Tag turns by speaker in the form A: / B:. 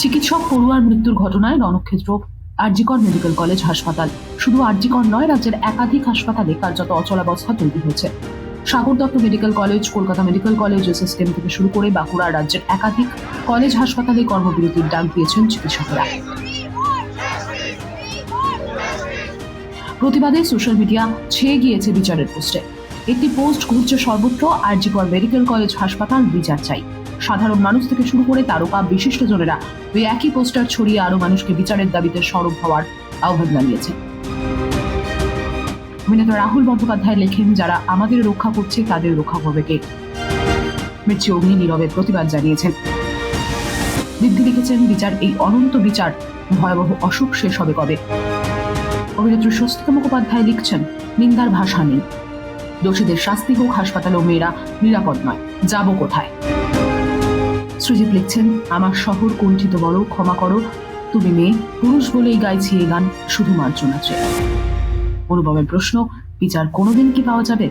A: চিকিৎসক পড়ুয়ার মৃত্যুর ঘটনায় রণক্ষেত্র, আরজিকর মেডিকেল কলেজ হাসপাতাল। শুধু আরজিকর নয়, রাজ্যের একাধিক হাসপাতালে কার্যত অচলাবস্থা তৈরি হয়েছে। Sagar Dutta medical college, Kolkata medical college system থেকে শুরু করে বাঁকুড়া রাজ্যের একাধিক কলেজ হাসপাতালে কর্মবিরতির ডাক দিয়েছেন চিকিৎসকেরা। প্রতিবাদে সোশ্যাল মিডিয়া ছেয়ে গিয়েছে বিচারের পোস্টে। একটি পোস্ট ঘুরছে সর্বত্র, আরজিকর মেডিকেল কলেজ হাসপাতাল বিচার চাই। সাধারণ মানুষ থেকে শুরু করে তারকা বিশিষ্টজনেরা ওই একই পোস্টার ছড়িয়ে আরও মানুষকে বিচারের দাবিতে সরব হওয়ার আহ্বান জানিয়েছে। অভিনেতা রাহুল বন্দ্যোপাধ্যায় লেখেন, যারা আমাদের রক্ষা করছে, তাদের রক্ষা করবে কে? মির্চি অগ্নি নীরবে প্রতিবাদ জানিয়েছেন। বৃদ্ধি লিখেছেন, বিচার, এই অনন্ত বিচার ভয়াবহ অসুখ শেষ হবে কবে? অভিনেত্রী স্বস্তিকা মুখোপাধ্যায় লিখছেন, নিন্দার ভাষা নেই। দোষীদের শাস্তি হোক, হাসপাতালেও মেয়েরা নিরাপদ নয়। যাব কোথায়? সৃজিত লিখছেন, আমার শহর কুণ্ঠিত বড় ক্ষমা করো। তুমি মেয়ে, পুরুষ বলেই গাইছি এই গান, শুধু মার্জনা চেয়ে। অনুপমের প্রশ্ন বিচার কোনোদিন কি পাওয়া যাবে?